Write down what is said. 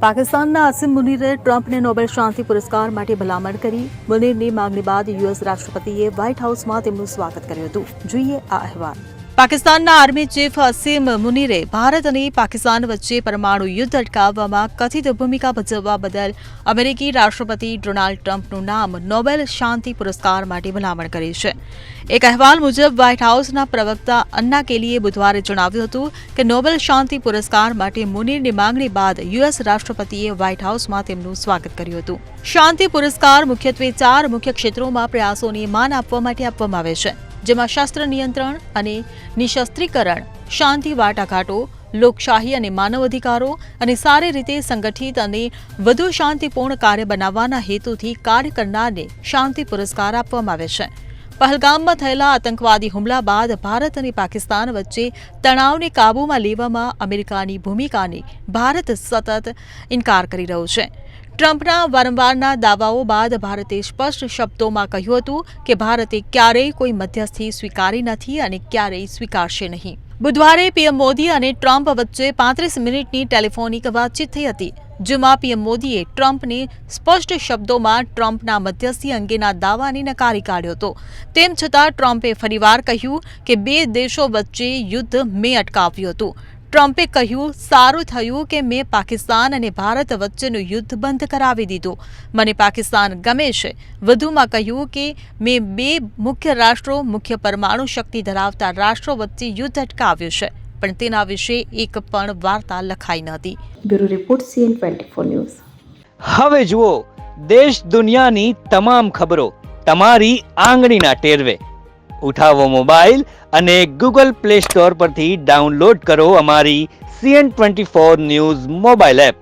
પાકિસ્તાનના આસિમ મુનીરે ટ્રમ્પને નોબેલ શાંતિ પુરસ્કાર માટે ભલામણ કરી. મુનીરની માંગણી બાદ યુએસ રાષ્ટ્રપતિએ વ્હાઇટ હાઉસમાં તેમનું સ્વાગત કર્યું હતું. જોઈએ આ અહેવાલ. પાકિસ્તાનના આર્મી ચીફ અસીમ મુનીરે ભારત અને પાકિસ્તાન વચ્ચે પરમાણુ યુદ્ધ અટકાવવામાં કથિત ભૂમિકા ભજવવા બદલ અમેરિકી રાષ્ટ્રપતિ ડોનાલ્ડ ટ્રમ્પનું નામ નોબેલ શાંતિ પુરસ્કાર માટે ભલામણ કરી છે. એક અહેવાલ મુજબ, વ્હાઇટ હાઉસના પ્રવક્તા અન્ના કેલીએ બુધવારે જણાવ્યું હતું કે નોબેલ શાંતિ પુરસ્કાર માટે મુનીરની માંગણી બાદ યુએસ રાષ્ટ્રપતિએ વ્હાઇટ હાઉસમાં તેમનું સ્વાગત કર્યું હતું. શાંતિ પુરસ્કાર મુખ્યત્વે ચાર મુખ્ય ક્ષેત્રોમાં પ્રયાસોને માન આપવા માટે આપવામાં આવે છે. જેમાં શસ્ત્ર નિયંત્રણ અને નિશસ્ત્રીકરણ, શાંતિ વાટાઘાટો, લોકશાહી અને માનવ અધિકારો અને સારી રીતે સંગઠિત અને વધુ શાંતિપૂર્ણ કાર્ય બનાવવાના હેતુથી કાર્ય કરનારને શાંતિ પુરસ્કાર આપવામાં આવે છે. પહલગામમાં થયેલા આતંકવાદી હુમલા બાદ ભારત અને પાકિસ્તાન વચ્ચે તણાવને કાબૂમાં લેવામાં અમેરિકાની ભૂમિકાને ભારત સતત ઇનકાર કરી રહ્યો છે. ટ્રમ્પના વારંવારના દાવાઓ બાદ ભારતે સ્પષ્ટ શબ્દોમાં કહ્યું હતું કે ભારતે ક્યારેય કોઈ મધ્યસ્થી સ્વીકારી નથી અને ક્યારેય સ્વીકારશે નહીં. બુધવારે પીએમ મોદી અને ટ્રમ્પ વચ્ચે પાંત્રીસ મિનિટની ટેલિફોનિક વાતચીત થઈ હતી. જેમાં પીએમ મોદીએ ટ્રમ્પને સ્પષ્ટ શબ્દોમાં ટ્રમ્પના મધ્યસ્થી અંગેના દાવાને નકારી કાઢ્યો હતો. તેમ છતાં ટ્રમ્પે ફરીવાર કહ્યું કે બે દેશો વચ્ચે યુદ્ધ મેં અટકાવ્યું હતું. ટ્રમ્પે કહ્યું, સારું થયું કે મેં પાકિસ્તાન અને ભારત વચ્ચેનું યુદ્ધ બંધ કરાવી દીધું. મને પાકિસ્તાન ગમે છે. વધુમાં કહ્યું કે મેં બે મુખ્ય રાષ્ટ્રો, મુખ્ય પરમાણુ શક્તિ ધરાવતા રાષ્ટ્રો વચ્ચે યુદ્ધ અટકાવ્યું છે. પણ તેના વિશે એક પણ વાર્તા લખાઈ નહોતી bureau report CN twenty news. હવે જુઓ દેશ દુનિયાની તમામ ખબરો તમારી આંગળીના ટેરવે. ઉઠાવો મોબાઈલ અને ગૂગલ પ્લે સ્ટોર પરથી ડાઉનલોડ કરો અમારી CN twenty four news mobile app.